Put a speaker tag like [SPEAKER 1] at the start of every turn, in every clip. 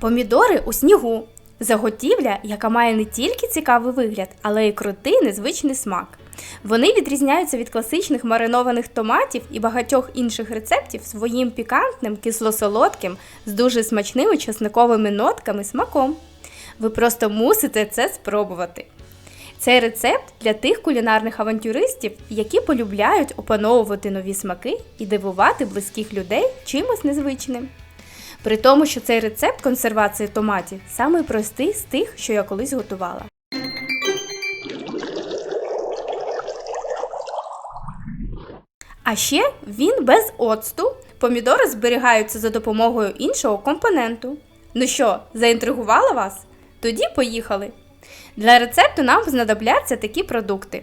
[SPEAKER 1] Помідори у снігу. Заготівля, яка має не тільки цікавий вигляд, але й крутий незвичний смак. Вони відрізняються від класичних маринованих томатів і багатьох інших рецептів своїм пікантним, кисло-солодким, з дуже смачними чесниковими нотками смаком. Ви просто мусите це спробувати. Цей рецепт для тих кулінарних авантюристів, які полюбляють опановувати нові смаки і дивувати близьких людей чимось незвичним. При тому, що цей рецепт консервації томатів самий простий з тих, що я колись готувала. А ще він без оцту. Помідори зберігаються за допомогою іншого компоненту. Ну що, заінтригувала вас? Тоді поїхали. Для рецепту нам знадобляться такі продукти.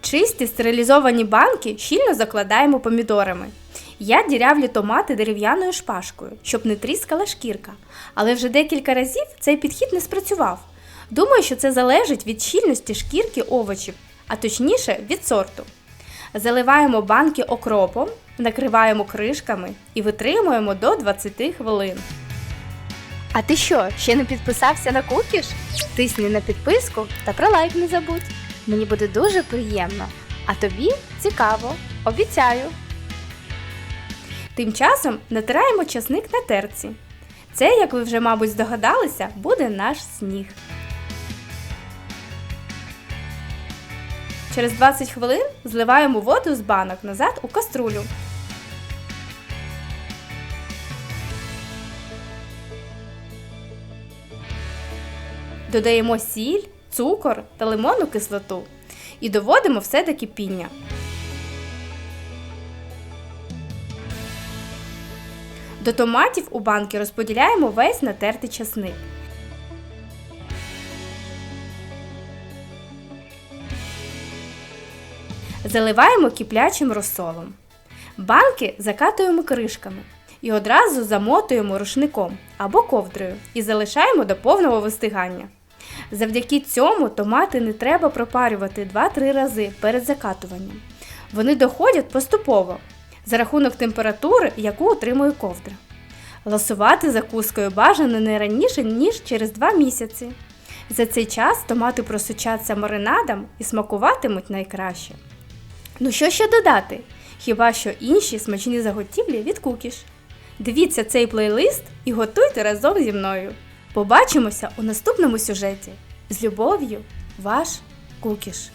[SPEAKER 1] Чисті стерилізовані банки щільно закладаємо помідорами. Я дірявлю томати дерев'яною шпажкою, щоб не тріскала шкірка. Але вже декілька разів цей підхід не спрацював. Думаю, що це залежить від щільності шкірки овочів, а точніше від сорту. Заливаємо банки окропом, накриваємо кришками і витримуємо до 20 хвилин. А ти що, ще не підписався на кукіш? Тисни на підписку та про лайк не забудь. Мені буде дуже приємно. А тобі цікаво, обіцяю. Тим часом натираємо часник на терці. Це, як ви вже, мабуть, здогадалися, буде наш сніг. Через 20 хвилин зливаємо воду з банок назад у каструлю. Додаємо сіль, цукор та лимонну кислоту і доводимо все до кипіння. До томатів у банки розподіляємо весь натертий часник. Заливаємо киплячим розсолом. Банки закатуємо кришками і одразу замотуємо рушником або ковдрою і залишаємо до повного вистигання. Завдяки цьому томати не треба пропарювати 2-3 рази перед закатуванням. Вони доходять поступово за рахунок температури, яку утримує ковдра. Ласувати закускою бажано не раніше, ніж через 2 місяці. За цей час томати просучаться маринадом і смакуватимуть найкраще. Ну що ще додати? Хіба що інші смачні заготівлі від кукіш. Дивіться цей плейлист і готуйте разом зі мною. Побачимося у наступному сюжеті. З любов'ю, ваш кукіш.